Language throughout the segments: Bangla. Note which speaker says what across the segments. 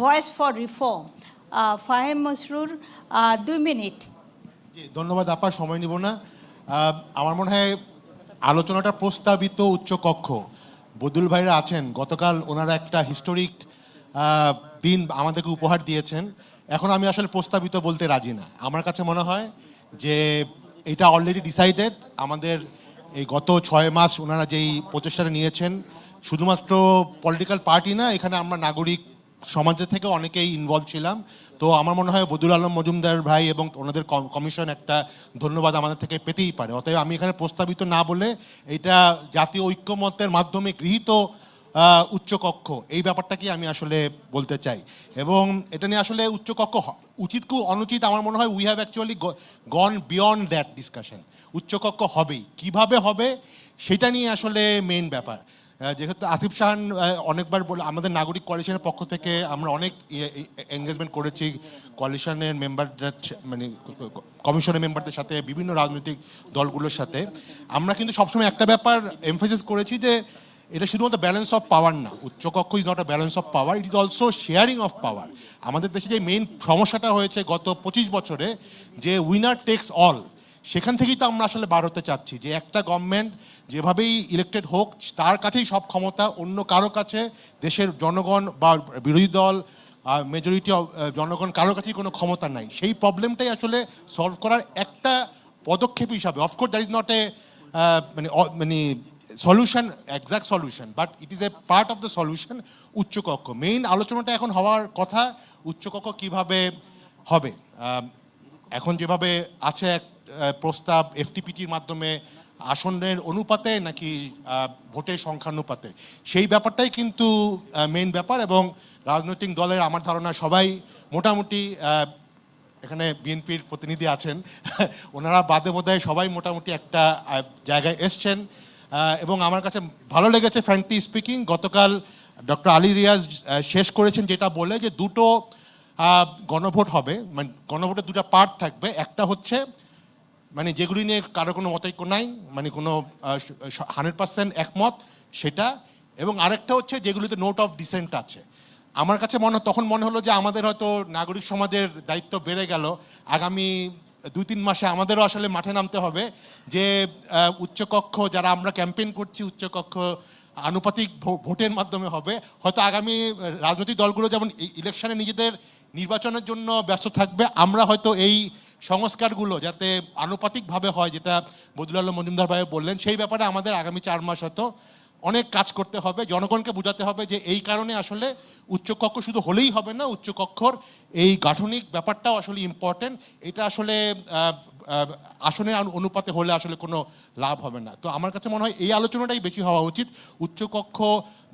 Speaker 1: Voice for reform Fahim Masroor দুই মিনিট
Speaker 2: ধন্যবাদ আপা, সময় নিব না। আমার মনে হয় আলোচনাটা প্রস্তাবিত উচ্চ কক্ষ। বদুল ভাইরা আছেন, গতকাল ওনারা একটা হিস্টোরিক দিন আমাদেরকে উপহার দিয়েছেন। এখন আমি আসলে প্রস্তাবিত বলতে রাজি না। আমার কাছে মনে হয় যে এটা অলরেডি ডিসাইডেড আমাদের এই গত ছয় মাস ওনারা যেই প্রচেষ্টাটা নিয়েছেন, শুধুমাত্র পলিটিক্যাল পার্টি না, এখানে আমরা নাগরিক সমাজের থেকে অনেকেই ইনভলভ ছিলাম। তো আমার মনে হয় বদুল আলম মজুমদার ভাই এবং ওনাদের কমিশন একটা ধন্যবাদ আমাদের থেকে পেতেই পারে। অতএব আমি এখানে প্রস্তাবিত না বলে এটা জাতীয় ঐক্যমত্যের মাধ্যমে গৃহীত উচ্চকক্ষ। এই ব্যাপারটাকে আমি আসলে বলতে চাই। এবং এটা নিয়ে আসলে উচ্চকক্ষ উচিত কি অনুচিত আমার মনে হয় we have actually gone beyond that discussion উচ্চকক্ষ হবেই। কীভাবে হবে সেটা নিয়ে আসলে মেইন ব্যাপার। যেহেতু আসিফ শাহান অনেকবার বলে আমাদের নাগরিক কোয়ালিশনের পক্ষ থেকে আমরা অনেক এঙ্গেজমেন্ট করেছি। কোয়ালিশনের মেম্বারদের মানে কমিশনের মেম্বারদের সাথে, বিভিন্ন রাজনৈতিক দলগুলোর সাথে। আমরা কিন্তু সবসময় একটা ব্যাপার এমফেসিস করেছি যে, এটা শুধুমাত্র ব্যালেন্স অফ পাওয়ার না। উচ্চকক্ষ is not balance of power it is also sharing of power আমাদের দেশে যে মেইন সমস্যাটা হয়েছে গত পঁচিশ বছরে, যে উইনার টেক্স অল সেখান থেকেই তো আমরা আসলে বার হতে চাচ্ছি যে একটা গভর্নমেন্ট যেভাবেই ইলেক্টেড হোক, তার কাছেই সব ক্ষমতা, অন্য কারও কাছে দেশের জনগণ বা বিরোধী দল মেজরিটি জনগণ কারও কাছেই কোনো ক্ষমতা নাই। সেই প্রবলেমটাই আসলে সলভ করার একটা পদক্ষেপ হিসাবে of course that is not a মানে মানে solution exact solution but it is a part of the solution উচ্চকক্ষ। Main আলোচনাটা এখন হওয়ার কথা, উচ্চকক্ষ কীভাবে হবে? এখন যেভাবে আছে এক প্রস্তাব এফটিপিটির মাধ্যমে আসনের অনুপাতে নাকি ভোটের সংখ্যানুপাতে। সেই ব্যাপারটাই কিন্তু মেইন ব্যাপার এবং রাজনৈতিক দলের আমার ধারণা সবাই মোটামুটি এখানে বিএনপির প্রতিনিধি আছেন। ওনারা বাদে বোধহয় সবাই মোটামুটি একটা জায়গায় এসছেন। এবং আমার কাছে ভালো লেগেছে ফ্র্যাঙ্কলি স্পিকিং গতকাল ডক্টর আলী রিয়াজ শেষ করেছেন যেটা বলে যে দুটো গণভোট হবে। মানে গণভোটের দুটো পার্ট থাকবে। একটা হচ্ছে মানে যেগুলি নিয়ে কারও কোনো মতৈক্য নাই মানে কোনো হান্ড্রেড পার্সেন্ট একমত সেটা, এবং আরেকটা হচ্ছে যেগুলিতে নোট অফ ডিসেন্ট আছে। আমার কাছে মনে, তখন মনে হলো যে আমাদের হয়তো নাগরিক সমাজের দায়িত্ব বেড়ে গেল। আগামী দুই তিন মাসে আমাদেরও আসলে মাঠে নামতে হবে যে উচ্চকক্ষ যারা আমরা ক্যাম্পেইন করছি, উচ্চকক্ষ আনুপাতিক ভোটের মাধ্যমে হবে। হয়তো আগামী রাজনৈতিক দলগুলো যেমন ইলেকশনে নিজেদের নির্বাচনের জন্য ব্যস্ত থাকবে, আমরা হয়তো এই সংস্কারগুলো যাতে আনুপাতিকভাবে হয়, যেটা বদুল মজুমদার ভাই বললেন, সেই ব্যাপারে আমাদের আগামী চার মাস হয়তো অনেক কাজ করতে হবে, জনগণকে বোঝাতে হবে যে এই কারণে আসলে উচ্চকক্ষ শুধু হলেই হবে না, উচ্চকক্ষর এই গাঠনিক ব্যাপারটাও আসলে ইম্পর্টেন্ট এটা আসলে আসনের অনুপাতে হলে আসলে কোনো লাভ হবে না। তো আমার কাছে মনে হয় এই আলোচনাটাই বেশি হওয়া উচিত, উচ্চকক্ষ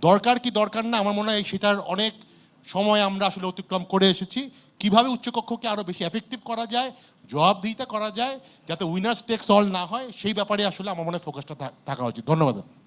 Speaker 2: দরকার কি দরকার না, আমার মনে হয় সেটার অনেক সময় আমরা আসলে অতিক্রম করে এসেছি। কীভাবে উচ্চকক্ষকে আরও বেশি এফেক্টিভ করা যায়, জবাবদিহিতা করা যায়, যাতে উইনার্স টেক্স অল না হয়, সেই ব্যাপারে আসলে আমার মনে ফোকাসটা থাকা উচিত। ধন্যবাদ।